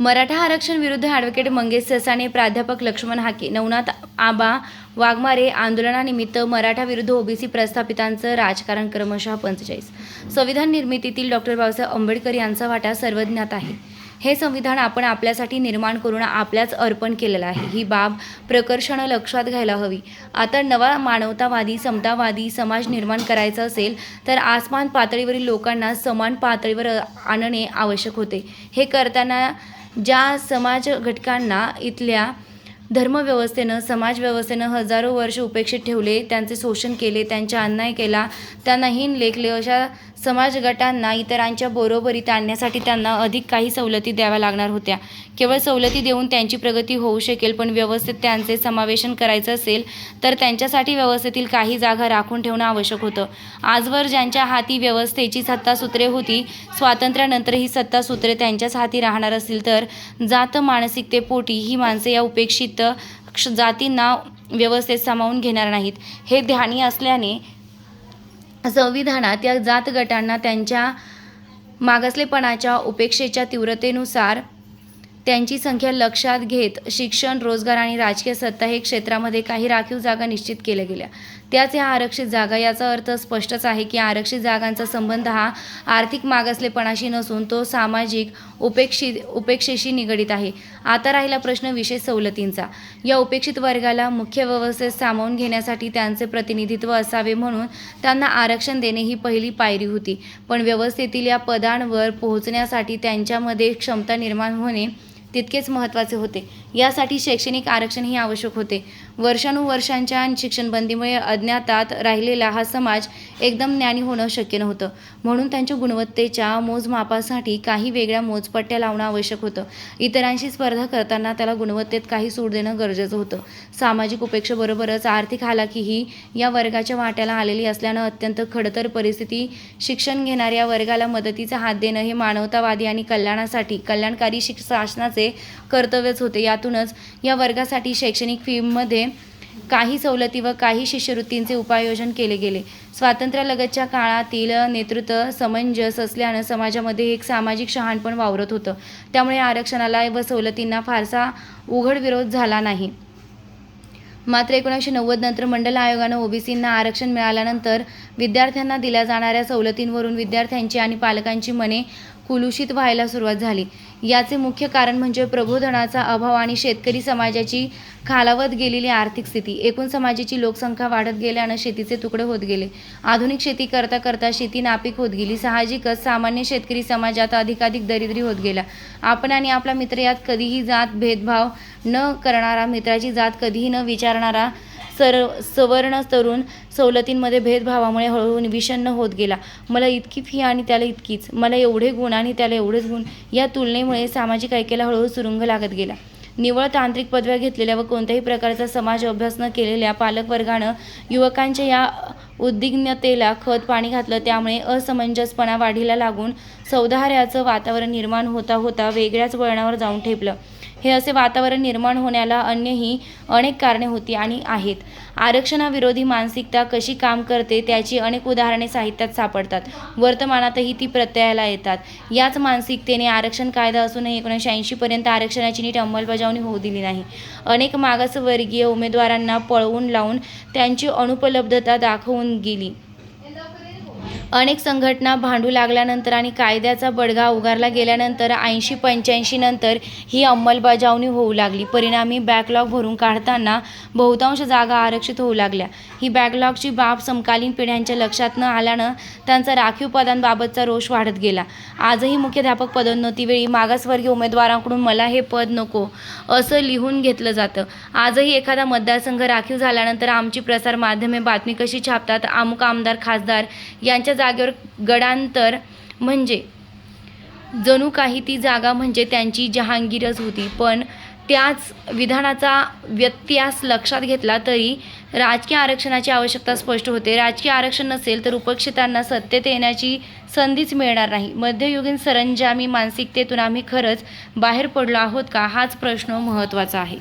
मराठा आरक्षण विरुद्ध ॲडव्होकेट मंगेश ससाणे प्राध्यापक लक्ष्मण हाके नवनाथ आबा वाघमारे आंदोलनानिमित्त मराठा विरुद्ध ओबीसी प्रस्थापितांचं राजकारण क्रमशः पंचेचाळीस. संविधान निर्मितीतील डॉक्टर बाबासाहेब आंबेडकर यांचा वाटा सर्वज्ञात आहे. हे संविधान आपण आपल्यासाठी निर्माण करून आपल्याच अर्पण केलेलं आहे. ही बाब प्रकर्षानं लक्षात घ्यायला हवी. आता नवा मानवतावादी समतावादी समाज निर्माण करायचा असेल तर आसमान पातळीवरील लोकांना समान पातळीवर आणणे आवश्यक होते. हे करताना ज्या समाज घटकांना इथल्या धर्मव्यवस्थेनं समाजव्यवस्थेनं हजारो वर्ष उपेक्षित ठेवले त्यांचे शोषण केले त्यांचा अन्याय केला. त्यांना हीन लेखले अशा समाजगटांना इतरांच्या बरोबरीत आणण्यासाठी त्यांना अधिक काही सवलती द्याव्या लागणार होत्या. केवळ सवलती देऊन त्यांची प्रगती होऊ शकेल पण व्यवस्थेत त्यांचे समावेशन करायचं असेल तर त्यांच्यासाठी व्यवस्थेतील काही जागा राखून ठेवणं आवश्यक होतं. आजवर ज्यांच्या हाती व्यवस्थेची सत्तासूत्रे होती स्वातंत्र्यानंतर ही सत्तासूत्रे त्यांच्याच हाती राहणार असतील तर जात मानसिकतेपोटी ही माणसे या उपेक्षित क्ष- जातींना व्यवस्थेत सामावून घेणार नाहीत. हे ध्यानी असल्याने संविधानात या जात गटांना त्यांच्या मागासलेपणाच्या उपेक्षेच्या तीव्रतेनुसार त्यांची संख्या लक्षात घेत शिक्षण रोजगार आणि राजकीय सत्ता हे क्षेत्रामध्ये काही राखीव जागा निश्चित केल्या गेल्या. त्याच ह्या आरक्षित जागा याचा अर्थ स्पष्टच आहे की आरक्षित जागांचा संबंध हा आर्थिक मागासलेपणाशी नसून तो सामाजिक उपेक्षित उपेक्षेशी निगडीत आहे. आता राहिला प्रश्न विशेष सवलतींचा. या उपेक्षित वर्गाला मुख्य व्यवस्थेत सामावून घेण्यासाठी त्यांचे प्रतिनिधित्व असावे म्हणून त्यांना आरक्षण देणे ही पहिली पायरी होती. पण व्यवस्थेतील या पदांवर पोहोचण्यासाठी त्यांच्यामध्ये क्षमता निर्माण होणे तितकेच महत्त्वाचे होते. यासाठी शैक्षणिक आरक्षणही आवश्यक होते. वर्षानुवर्षांच्या शिक्षणबंदीमुळे अज्ञातात राहिलेला हा समाज एकदम ज्ञानी होणं शक्य नव्हतं. म्हणून त्यांच्या गुणवत्तेच्या मोजमापासाठी काही वेगळ्या मोजपट्ट्या लावणं आवश्यक होतं. इतरांशी स्पर्धा करताना त्याला गुणवत्तेत काही सूट देणं गरजेचं होतं. सामाजिक उपेक्षेबरोबरच आर्थिक हालाकीही या वर्गाच्या वाट्याला आलेली असल्यानं अत्यंत खडतर परिस्थिती शिक्षण घेणाऱ्या वर्गाला मदतीचा हात देणं हे मानवतावादी आणि कल्याणासाठी कल्याणकारी शिक शासनाचे कर्तव्यच होते. यातूनच या वर्गासाठी शैक्षणिक फीमध्ये काही सवलती व काही शिष्यवृत्तींचे उपाययोजन केले गेले. स्वातंत्र्यालगतच्या काळातील नेतृत्व समंजस असल्यानं समाजामध्ये एक सामाजिक शहाणपण वावरत होतं. त्यामुळे आरक्षणाला व सवलतींना फारसा उघड विरोध झाला नाही. मात्र एकोणीसशे नव्वद नंतर मंडल आयोगानं ओबीसींना आरक्षण मिळाल्यानंतर विद्यार्थ्यांना दिल्या जाणाऱ्या सवलतींवरून विद्यार्थ्यांची आणि पालकांची मने कुलुषित व्हायला सुरुवात झाली. याचे मुख्य कारण म्हणजे प्रबोधनाचा अभाव आणि शेतकरी समाजाची खालावत गेलेली आर्थिक स्थिती. एकूण समाजाची लोकसंख्या वाढत गेल्यानं शेतीचे तुकडे होत गेले. आधुनिक शेती करता करता शेती नापीक होत गेली. साहजिकच सामान्य शेतकरी समाजात अधिकाधिक दरिद्री होत गेला. आपण आणि आपला मित्र यात कधीही जात भेदभाव न करणारा मित्राची जात कधीही न विचारणारा सर सवर्ण तरुण सवलतींमध्ये भेदभावामुळे हळूहळू विषण्ण होत गेला. मला इतकी फी आणि त्याला इतकीच. मला एवढे गुण आणि त्याला एवढेच गुण या तुलनेमुळे सामाजिक ऐक्याला हळूहळू सुरुंग लागत गेला. निवळ तांत्रिक पदव्या घेतलेल्या व कोणत्याही प्रकारचा समाज अभ्यास न केलेल्या पालकवर्गानं युवकांच्या या उद्विग्नतेला खत पाणी घातलं. त्यामुळे असमंजसपणा वाढीला लागून सौदाहार्याचं वातावरण निर्माण होता होता वेगळ्याच वळणावर जाऊन ठेपलं. हे असे वातावरण निर्माण होण्याला अन्यही अनेक कारणे होती आणि आहेत. आरक्षणाविरोधी मानसिकता कशी काम करते त्याची अनेक उदाहरणे साहित्यात सापडतात. वर्तमानातही ती प्रत्ययाला येतात. याच मानसिकतेने आरक्षण कायदा असूनही एकोणीसशे ऐंशीपर्यंत आरक्षणाची नीट अंमलबजावणी होऊ दिली नाही. अनेक मागासवर्गीय उमेदवारांना पळवून लावून त्यांची अनुपलब्धता दाखवून गेली. अनेक संघटना भांडू लागल्यानंतर आणि कायद्याचा बडगा उगारला गेल्यानंतर ऐंशी पंच्याऐंशी नंतर ही अंमलबजावणी होऊ लागली. परिणामी बॅकलॉग भरून काढताना बहुतांश जागा आरक्षित होऊ लागल्या. ही बॅकलॉगची बाब समकालीन पिढ्यांच्या लक्षात न आल्यानं त्यांचा राखीव पदांबाबतचा रोष वाढत गेला. आजही मुख्याध्यापक पदोन्नतीवेळी मागासवर्गीय उमेदवारांकडून मला हे पद नको असं लिहून घेतलं जातं. आजही एखादा मतदारसंघ राखीव झाल्यानंतर आमची प्रसार माध्यमे बातमी कशी छापतात? अमुक आमदार खासदार यांच्या जागेवर गडांतर म्हणजे जणू काही ती जागा म्हणजे त्यांची जहांगीरच होती. पण त्याच विधानाचा व्यत्यास लक्षात घेतला तरी राजकीय आरक्षणाची आवश्यकता स्पष्ट होते. राजकीय आरक्षण नसेल तर उपक्षितांना सत्तेत येण्याची संधीच मिळणार नाही. मध्ययुगीन सरंजामी मानसिकतेतून आम्ही खरंच बाहेर पडलो आहोत का? हाच प्रश्न महत्त्वाचा आहे.